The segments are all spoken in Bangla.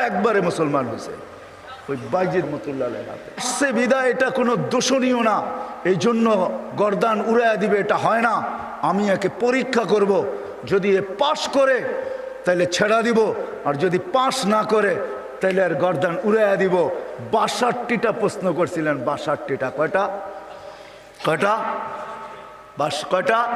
একবারে মুসলমান ওই সে বিদায়, এটা কোনো না। এই জন্য দিবে, এটা হয় না। আমি একে পরীক্ষা করব। যদি এ পাশ করে তাহলে ছেড়া দিব। আর যদি পাশ না করে তাহলে আর গরদান উড়াইয়া দিব। বাষট্টিটা প্রশ্ন করছিলেন। বাষট্টিটা কয়টা? কয়টা? বাস কয়টা?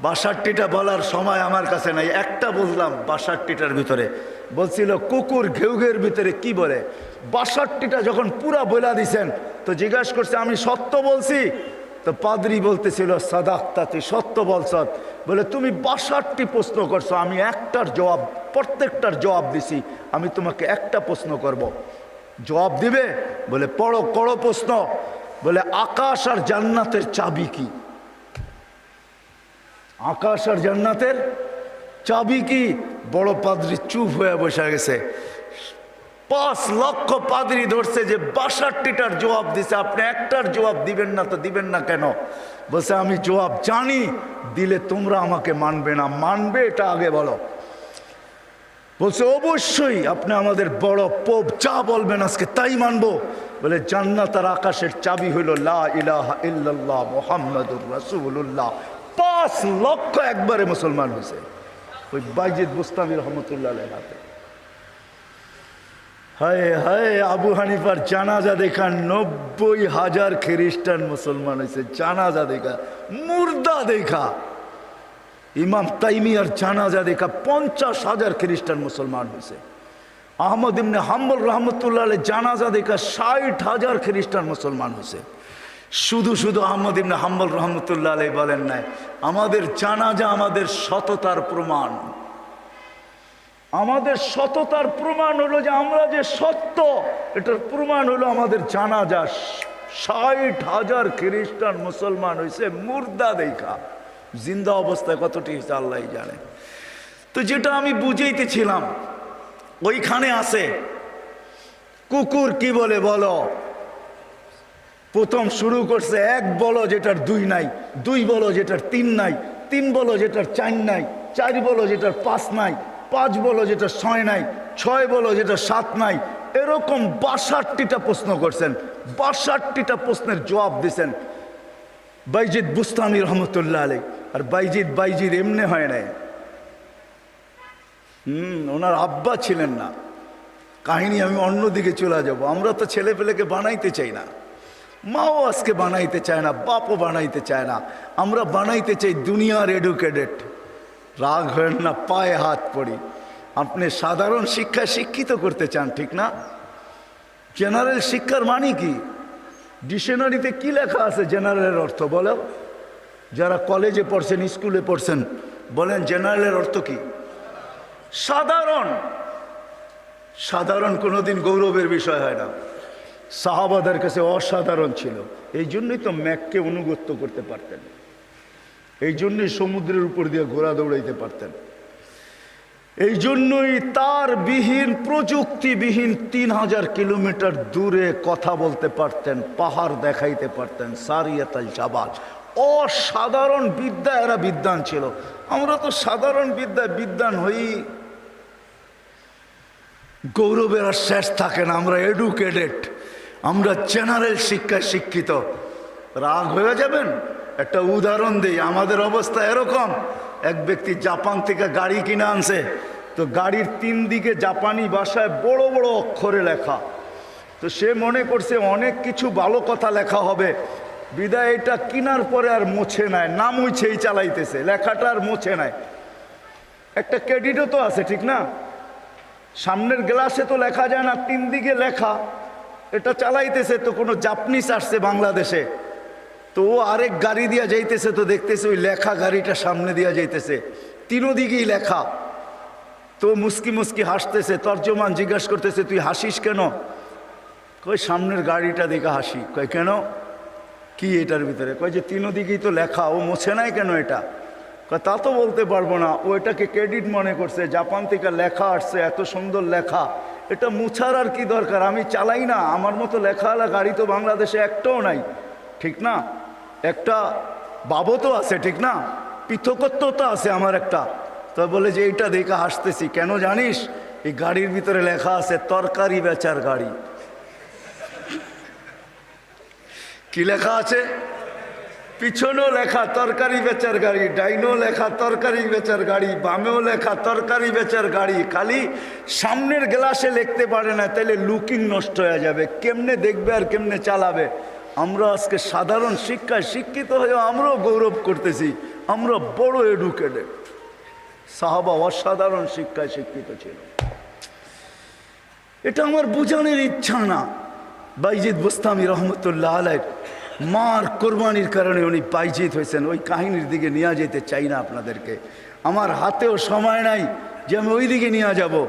বাষট্টিটা বলার সময় আমার কাছে নাই, একটা বুঝলাম বাষট্টিটার ভিতরে। বলছিল, কুকুর ঘেউ ঘেউর ভিতরে কি বলে? বাষট্টিটা যখন পুরা বইলা দিছেন, তো জিজ্ঞাসা করছে, আমি সত্য বলছি? তো পাদ্রি বলতেছিল, সাদাক্তা, তুই সত্য বলছ। বলে, তুমি বাষট্টি প্রশ্ন করছ, আমি একটার জবাব, প্রত্যেকটার জবাব দিছি, আমি তোমাকে একটা প্রশ্ন করব। জবাব দিবে? বলে, পড়ো, করো প্রশ্ন। বলে, আকাশ আর জান্নাতের চাবি কি? আকাশ আর জান্নাতের চাবি কি? বড় পাদ্রি চুপ হয়ে বসে গেছে। পাঁচ লক্ষ পাদ্রি ধরছে যে বাষট্টিটার জবাব দিছে। আপনি একটার জবাব দিবেন না তো দিবেন না কেন? বলছে, আমি জবাব জানি, দিলে তোমরা আমাকে মানবে না। মানবে এটা আগে বলো। বলছে, অবশ্যই আপনি আমাদের বড় পোপ, যা বলবেন আজকে তাই মানবো। বলে, জান্নাত আর আকাশের চাবি হইল লা ইলাহা ইল্লাল্লাহ মুহাম্মাদুর রাসূলুল্লাহ। পাঁচ লক্ষ একবারে মুসলমান হয়েছে। ওই বাইজিদ বুস্তামি রহমতুল্লাহ হাতে। হায় হায়, আবু হানিফার জানাজা দেখা নব্বই হাজার খ্রিস্টান মুসলমান হয়েছে। জানাজা দেখা, মুর্দা দেখা। ইমাম তাইমিয়ার জানাজা দেখা পঞ্চাশ হাজার খ্রিস্টান মুসলমান হয়েছে। আহমদ ইমনে হাম্বল রহমতুল্লাহ জানাজা দেখা ষাট হাজার খ্রিস্টান মুসলমান হয়েছে। শুধু শুধু আহমদ ইমনে হাম্বল রহমতুল্লাহ আলী বলেন নাই, আমাদের জানাজা আমাদের সততার প্রমাণ। আমাদের সততার প্রমাণ হলো যে আমরা যে সত্য, এটার প্রমাণ হলো আমাদের জানাজা ষাট হাজার খ্রিস্টান মুসলমান হয়েছে মুর্দা দেখা। জিন্দা অবস্থায় কতটি হয়েছে আল্লাহ জানে। তো যেটা আমি বুঝাইতেছিলাম, ওইখানে আছে, কুকুর কি বলে বলো? প্রথম শুরু করছে এক বলো যেটার দুই নাই, দুই বলো যেটার তিন নাই, তিন বলো যেটার চার নাই, চার বলো যেটার পাঁচ নাই, পাঁচ বলো যেটা ছয় নাই, ছয় বলো যেটা সাত নাই। এরকম বাষট্টিটা প্রশ্ন করছেন, বাষট্টিটা প্রশ্নের জবাব দিছেন বাইজিদ বুস্তামি রহমতুল্লাহ আলী আর বাইজিদ বাইজিদ এমনি হয় নাই। হুম, ওনার আব্বা ছিলেন না। কাহিনী আমি অন্যদিকে চলে যাব। আমরা তো ছেলে পেলেকে বানাইতে চাই না। মাও আজকে বানাইতে চায় না, বাপও বানাইতে চায় না। আমরা বানাইতে চাই দুনিয়ার এডুকেটেড রাগ হয়েন না, পায়ে হাত পড়ি। আপনি সাধারণ শিক্ষা শিক্ষিত করতে চান, ঠিক না? জেনারেল শিক্ষার মানে কি? ডিকশনারিতে কি লেখা আছে জেনারেলের অর্থ বলো? যারা কলেজে পড়ছেন স্কুলে পড়ছেন, বলেন জেনারেলের অর্থ কি? সাধারণ। সাধারণ কোনোদিন গৌরবের বিষয় হয় না। সাহাবাদের কাছে অসাধারণ ছিল। এই জন্যই তো ম্যাককে অনুগত্য করতে পারতেন। এই জন্যই সমুদ্রের উপর দিয়ে ঘোড়া দৌড়াইতে পারতেন। এই জন্যই তার বিহীন, প্রযুক্তিবিহীন তিন হাজার কিলোমিটার দূরে কথা বলতে পারতেন, পাহাড় দেখাইতে পারতেন সারিয়াতাল জাবাল। অসাধারণ বিদ্যা এরা বিদ্যান ছিল। আমরা তো সাধারণ বিদ্যায় বিদ্যান হই। গৌরবের আর শেষ থাকে না, আমরা এডুকেটেড। আমরা জেনারেল শিক্ষায় শিক্ষিত। রাগ হয়ে যাবেন? একটা উদাহরণ দিই, আমাদের অবস্থা এরকম। এক ব্যক্তি জাপান থেকে গাড়ি কিনে আনছে, তো গাড়ির তিন দিকে জাপানি ভাষায় বড় বড় অক্ষরে লেখা। তো সে মনে করছে অনেক কিছু ভালো কথা লেখা হবে। বিদায়, এটা কিনার পরে আর মুছে নেয় না মুছেই চালাইতেছে, লেখাটা আর মুছে নেয় একটা ক্রেডিটও তো আছে, ঠিক না? সামনের গ্লাসে তো লেখা যায় না, তিন দিকে লেখা। এটা চালাইতেছে তো কোনো জাপানিস আসছে বাংলাদেশে। তো ও আরেক গাড়ি দিয়া যাইতেছে তো দেখতেছে ওই লেখা গাড়িটা সামনে দিয়া যাইতেছে। তিনো দিকেই লেখা। তো মুস্কি মুস্কি হাসতেছে, তর্জমান জিজ্ঞাসা করতেছে, তুই হাসিস কেন? কই সামনের গাড়িটা দেখে হাসি। কয়, কেন? কি এটার ভিতরে? কয়, যে তিনো দিকেই তো লেখা, ও মোছে নাই কেন এটা? কয়, তা তো বলতে পারব না। ও এটাকে ক্রেডিট মনে করছে। জাপান থেকে লেখা আসছে, এত সুন্দর লেখা। এটা মুছার আর কি দরকার? আমি চালাই না। আমার মতো লেখাওয়ালা গাড়ি তো বাংলাদেশে একটাও নাই। ঠিক না? একটা বাবতও আছে, ঠিক না? পৃথকত্বতা আছে আমার একটা। তো বলে যে এইটা দেখে হাসতেছি। কেন জানিস? এই গাড়ির ভিতরে লেখা আছে, তরকারি বেচার গাড়ি। কি লেখা আছে? পিছনেও লেখা তরকারি বেচার গাড়ি, ডাইনেও লেখা তরকারি বেচার গাড়ি, বামেও লেখা তরকারি বেচার গাড়ি। খালি সামনের গ্লাসে লিখতে পারে না তাহলে লুকিং নষ্ট হয়ে যাবে। কেমনে দেখবে আর কেমনে চালাবে? আমরা আজকে সাধারণ শিক্ষায় শিক্ষিত হয়েও আমরাও গৌরব করতেছি। আমরা বড় এডুকেটেড সাহাবা অসাধারণ শিক্ষায় শিক্ষিত ছিল। এটা আমার বোঝানোর ইচ্ছা না। বাইজিদ বুস্তামি রহমতুল্লাহ আলাই মার কোরবানির কারণে উনি পাইজিত হয়েছেন। ওই কাহিনীর দিকে নিয়ে যেতে চাই না আপনাদেরকে। আমার হাতেও সময় নাই যে আমি ওই দিকে নিয়ে যাব।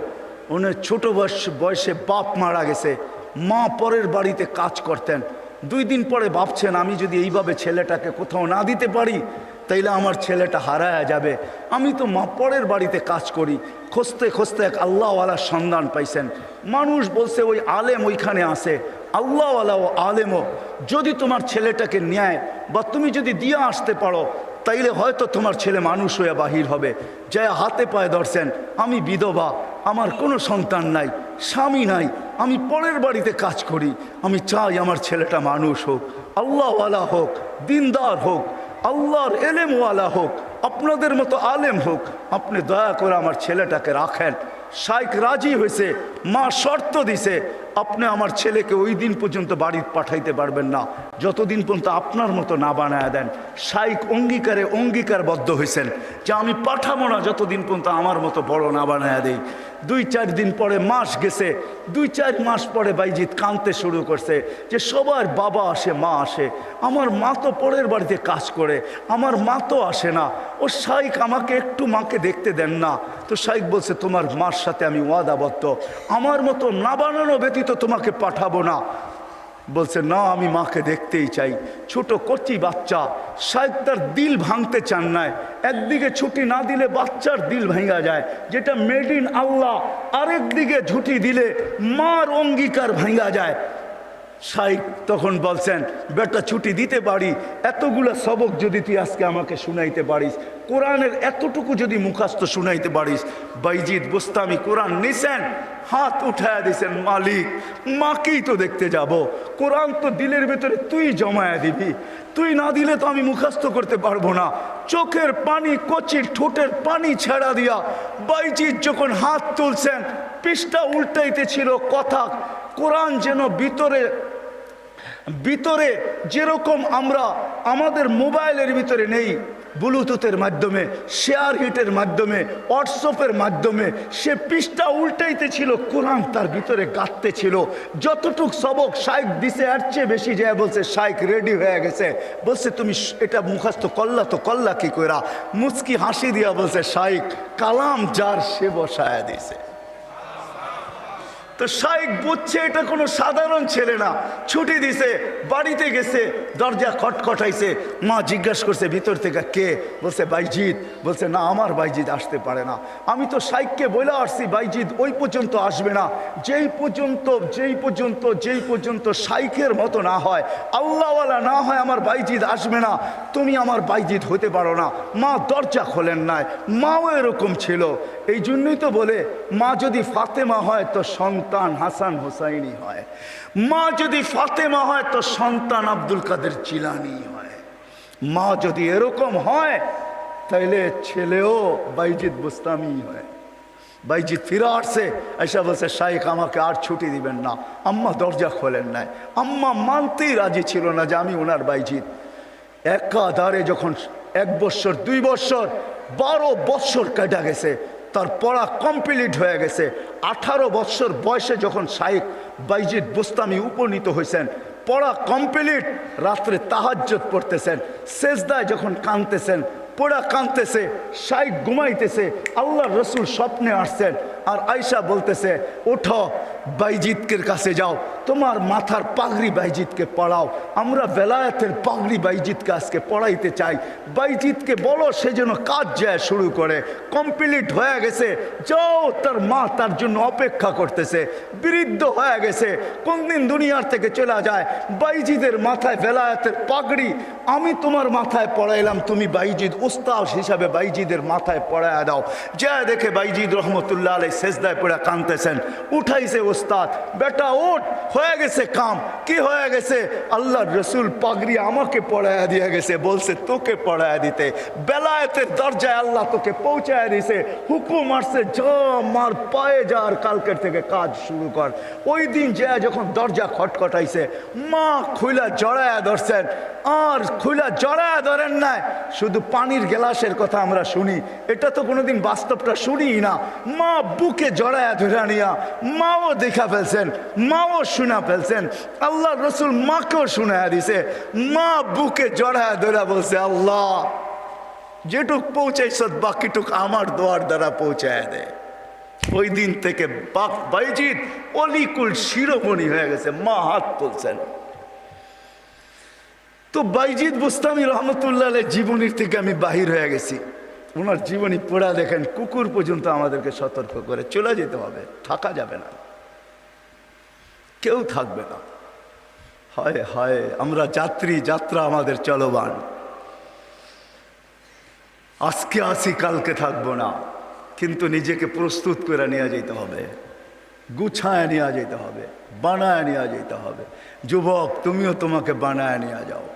উনি ছোটো বয়স, বয়সে বাপ মারা গেছে। মা পরের বাড়িতে কাজ করতেন। দুই দিন পরে ভাবছেন, আমি যদি এইভাবে ছেলেটাকে কোথাও না দিতে পারি, তাইলে আমার ছেলেটা হারায়া যাবে। আমি তো মা পরের বাড়িতে কাজ করি। খুঁজতে খুঁজতে এক আল্লাহওয়ালার সন্ধান পাইছেন। মানুষ বলছে, ওই আলেম ওইখানে আসে আল্লাহওয়ালা ও আলেমও যদি তোমার ছেলেটাকে নেয় বা তুমি যদি দিয়ে আসতে পারো, তাইলে হয়তো তোমার ছেলে মানুষ হয়ে বাহির হবে। যে হাতে পায়ে ধরছেন, আমি বিধবা, আমার কোনো সন্তান নাই, স্বামী নাই, আমি পরের বাড়িতে কাজ করি, আমি চাই আমার ছেলেটা মানুষ হোক, আল্লাহওয়ালা হোক, দিনদার হোক, আল্লাহর এলেমওয়ালা হোক, আপনাদের মতো আলেম হোক, আপনি দয়া করে আমার ছেলেটাকে রাখেন। শাইক রাজি হয়েছে মা শর্ত দিছে আপনি আমার ছেলেকে ওই দিন পর্যন্ত বাড়ির পাঠাইতে পারবেন না। যতদিন পর্যন্ত আপনার মতো না বানায় দেন শাইক অঙ্গীকারে অঙ্গীকারবদ্ধ হয়েছেন যে আমি পাঠাবো না যতদিন পর্যন্ত আমার মতো বড় না বানায় দেই। দুই চার দিন পরে মাস গেছে, দুই চার মাস পরে বাইজিৎ কাঁদতে শুরু করছে যে সবার বাবা আসে, মা আসে, আমার মা তো পরের বাড়িতে কাজ করে, আমার মা তো আসে না, ও শাইক আমাকে একটু মাকে দেখতে দেন না। তো শাইক বলছে, তোমার মার সাথে আমি ওয়াদাবদ্ধ, আমার মতো না বানানো ব্যতীত তোমাকে পাঠাবো না। বলছে, না, আমি মাকে দেখতেই চাই। ছোট কচি বাচ্চা সাহেব তার দিল ভাঙতে চান নাই। একদিকে ছুটি না দিলে বাচ্চার দিল ভাঙা যায়, যেটা মেড ইন আল্লাহ আরেকদিকে ঝুটি দিলে মার অঙ্গীকার ভাঙা যায়। শাইক তখন বলছেন, বেটা, ছুটি দিতে পারি? এতগুলো সবক যদি তুই আজকে আমাকে শুনাইতে পারিস, কোরআনের এতটুকু যদি মুখাস্ত শুনাইতে পারিস বাইজিৎ বুস্তামি কোরআন নিছেন, হাত উঠায় দিছেন মালিক, মাকেই তো দেখতে যাব। কোরআন তো দিলের ভেতরে তুই জমায়া দিবি। তুই না দিলে তো আমি মুখাস্ত করতে পারব না। চোখের পানি, কচির ঠোঁটের পানি ছেড়া দিয়া বাইজিৎ যখন হাত তুলছেন, পৃষ্ঠা উল্টাইতে ছিল কথা, কোরআন যেন ভিতরে ভিতরে যেরকম আমরা আমাদের মোবাইলের ভিতরে নেই, ব্লুটুথের মাধ্যমে শেয়ার হিটের মাধ্যমে হোয়াটসঅ্যাপের মাধ্যমে, সে পৃষ্ঠা উল্টাইতে ছিল, কোরআন তার ভিতরে গাঁততে ছিল। যতটুক সবক শাইক দিছে আর চেয়ে বেশি যায় বলছে শাইক রেডি হয়ে গেছে। বলছে, তুমি এটা মুখাস্ত কল্লা তো কল্লা কি কইরা? মুচকি হাসি দিয়া বলছে শাইক কালাম যার সে বসায়া দিছে তো শাইক বুঝছে এটা কোনো সাধারণ ছেলে না। ছুটি দিছে, বাড়িতে গেছে, দরজা খটখটাইছে। মা জিজ্ঞাসা করছে, ভিতর থেকে কে? বলছে বাইজিৎ বলছে, না, আমার বাইজিৎ আসতে পারে না। আমি তো শাইককে বলে আসছি বাইজিৎ ওই পর্যন্ত আসবে না। যেই পর্যন্ত যেই পর্যন্ত যেই পর্যন্ত শাইকের মতো না হয়, আল্লাহওয়ালা না হয় আমার বাইজিৎ আসবে না। তুমি আমার বাইজিৎ হতে পারো না। মা দরজা খোলেন নাই। মাও এরকম ছিল। এই জন্যই তো বলে, মা যদি ফাতেমা হয়, তো সন্তান হাসান হোসাইনি হয়। মা যদি ফাতেমা হয়, তো সন্তান আব্দুল কাদের চিলানি হয়। মা যদি এরকম হয়, তাইলে ছেলেও বাইজিৎ বুস্তামি হয়। বাইজিৎ ফিরে আসছে এসে বলছে, শাইখ, আমাকে আর ছুটি দিবেন না। আম্মা দরজা খোলেন নাই। আম্মা মানতেই রাজি ছিল না যে আমি ওনার বাইজিৎ একাধারে যখন এক বৎসর দুই বৎসর বারো বৎসর কেটে গেছে তার পড়া কমপ্লিট হয়ে গেছে। আঠারো বৎসর বয়সে যখন শাইখ বাইজিৎ বুস্তামি উপনীত হয়েছেন, পড়া কমপ্লিট রাত্রে তাহাজ্জত পড়তেছেন শেষদায় যখন কাঁদতেছেন, পোড়া কাঁদতেছে শাইক ঘুমাইতেছে আল্লাহ রসুল স্বপ্নে আসছেন আর আয়সা বলতেছে, ওঠো বাইজিৎকের কাছে যাও। তোমার মাথার পাগড়ি বাইজিৎকে পড়াও। আমরা বেলায়েতের পাগড়ি বাইজিৎকে আজকে পড়াইতে চাই। বাইজিৎকে বলো, সে যেন কাজ যায় শুরু করে। কমপ্লিট হয়ে গেছে। যাও, তার মা তার জন্য অপেক্ষা করতেছে। বৃদ্ধ হয়ে গেছে। কোনদিন দুনিয়ার থেকে চলে যায়। বাইজিদের মাথায় বেলায়েতের পাগড়ি। আমি তোমার মাথায় পড়াইলাম, তুমি বাইজিদ, উস্তাদ হিসাবে বাইজিদের মাথায় পড়ায় দাও। যা দেখে বাইজিদ রহমতুল্লাহ আলাই শেষদায় পড়ে কানতেছেন উঠাইছে ওস্তাদ, বেটা ওঠ হয়ে গেছে কাম। কি হয়ে গেছে? আল্লাহ রসুল পাগড়ি আমাকে পড়ায় দিয়ে গেছে, বলছে তোকে পড়ায় দিতে। বেলায়েতের দরজায় আল্লাহ তোকে পৌঁছায় দিছে। হুকুম আসছে, যা মার পায়ে যা আর কালকের থেকে কাজ শুরু কর। ওই দিন যা যখন দরজা খটখটাইছে, মা খুইলা জড়ায়া ধরছেন। আর খুইলা জড়ায়া ধরেন নাই, শুধু পানির গ্লাসের কথা আমরা শুনি। এটা তো কোনোদিন বাস্তবটা শুনি না। মা বুকে জড়ায়া ধরে নিয়া মাও দেখা ফেলছেন, মাও শোনা ফেলছেন। আল্লাহ রসুল মাকেও শোনায়া দিছে, মা বুকে জড়ায়া ধরে বলছে, আল্লাহ, যেটুক পৌঁছাইছ বাকিটুক আমার দোয়ার দ্বারা পৌঁছায় দেয় ওই দিন থেকে বাক বাইজিৎ অলিকুল শিরোমণি হয়ে গেছে, মা হাত তুলছেন। তো বাইজিৎ বুস্তামি রহমতুল্লাহ জীবনীর থেকে আমি বাহির হয়ে গেছি। ওনার জীবনী পড়া দেখেন, কুকুর পর্যন্ত আমাদেরকে সতর্ক করে। চলে যেতে হবে, থাকা যাবে না। কেউ থাকবে না। হয় হয়, আমরা যাত্রী, যাত্রা আমাদের চলবান আজকে আসি, কালকে থাকব না। কিন্তু নিজেকে প্রস্তুত করে নেওয়া যেতে হবে। গুছায় নিয়ে যেতে হবে, বানায় নিয়ে যেতে হবে। যুবক, তুমিও তোমাকে বানায় নিয়ে যাও।